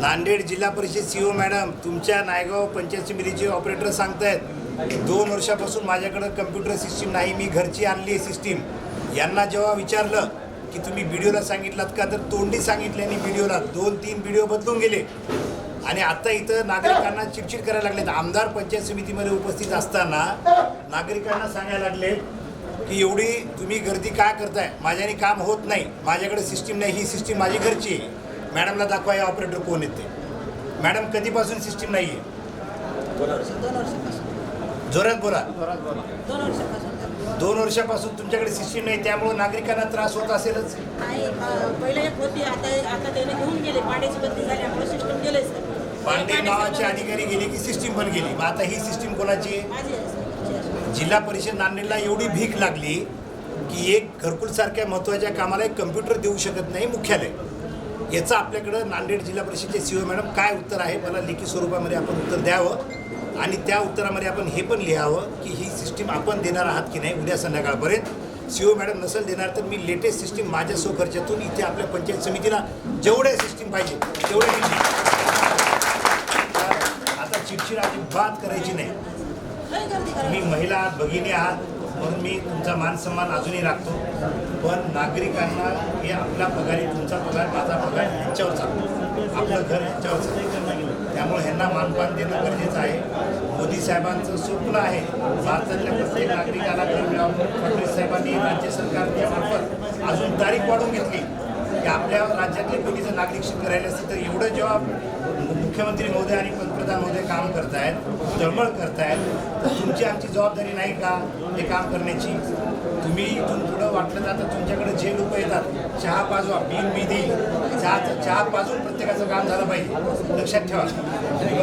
नांदेड जिल्हा परिषद सी ओ मॅडम तुमच्या नायगाव पंचायत समितीचे ऑपरेटर सांगतायत दोन वर्षापासून माझ्याकडं कम्प्युटर सिस्टीम नाही मी घरची आणली आहे सिस्टीम यांना जेव्हा विचारलं की तुम्ही व्हिडिओला सांगितलात का तर तोंडी सांगितल्याने व्हिडिओला दोन तीन व्हिडिओ बदलून गेले. आणि आता इथं नागरिकांना चिडचिड करायला लागलेत. आमदार पंचायत समितीमध्ये उपस्थित असताना नागरिकांना सांगायला लागले की एवढी तुम्ही गर्दी काय करताय? माझ्याने काम होत नाही. माझ्याकडे सिस्टीम नाही. ही सिस्टीम माझी घरची आहे. मॅडमला दाखवा या ऑपरेटर कोण येते मॅडम कधीपासून सिस्टीम नाही आहे? दोन वर्षापासून. जोरात बोला. दोन वर्षापासून. दोन वर्षापासून. तुमच्याकडे सिस्टीम नाही त्यामुळे नागरिकांना त्रास होत असेलच. नाही अं, पहिले एक होती आता आता त्याने घेऊन गेले. पाण्याची बंदी झाल्यामुळे सिस्टम गेले सर पांडे नावाचे अधिकारी गेले की सिस्टीम पण गेली. मग आता ही सिस्टीम कोणाची आहे? जिल्हा परिषद नांदेडला एवढी भीक लागली की एक घरकुलसारख्या महत्त्वाच्या कामाला एक कम्प्युटर देऊ शकत नाही मुख्यालय. याचं आपल्याकडं नांदेड जिल्हा परिषदचे सी ओ मॅडम काय उत्तर आहे? मला लेखी स्वरूपामध्ये आपण उत्तर द्यावं आणि त्या उत्तरामध्ये आपण हे पण लिहावं की ही सिस्टीम आपण देणार आहात की नाही उद्या संध्याकाळपर्यंत. ओ मॅडम नसेल देणार तर मी लेटेस्ट सिस्टीम माझ्या स्वखर्चातून इथे आपल्या पंचायत समितीला जेवढे सिस्टीम पाहिजे तेवढे आता चिडचिड अजिबात करायची नाही. तुम्ही महिला आहात भगिनी आहात म्हणून मी तुमचा मान सन्मान अजूनही राखतो. पण नागरिकांना हे आपला पगार आहे तुमचा पगार माझा पगार यांच्यावर चालतो. आपलं घर यांच्यावर चालतं. त्यामुळे ह्यांना मानपान देणं गरजेचं आहे. मोदी साहेबांचं स्वप्न आहे भारतातल्या प्रत्येक नागरिकाला घर मिळावं. फडणवीस साहेबांनी राज्य सरकारच्या मार्फत अजून तारीख वाढून घेतली. की आपल्या राज्यातले कोणीचं नागरिक शिक राहिले असतील तर एवढं जेव्हा मुख्यमंत्री महोदय आणि पंतप्रधान महोदय काम करतायत तळमळ करतायत तर तुमची आमची जबाबदारी नाही का हे काम करण्याची? तुम्ही इथून पुढं वाटलं जातं तुमच्याकडे जे लोक येतात चहा पाजवा बिल मी देईल चहा चहा पाजून प्रत्येकाचं काम झालं पाहिजे. लक्षात ठेवा. तुम्ही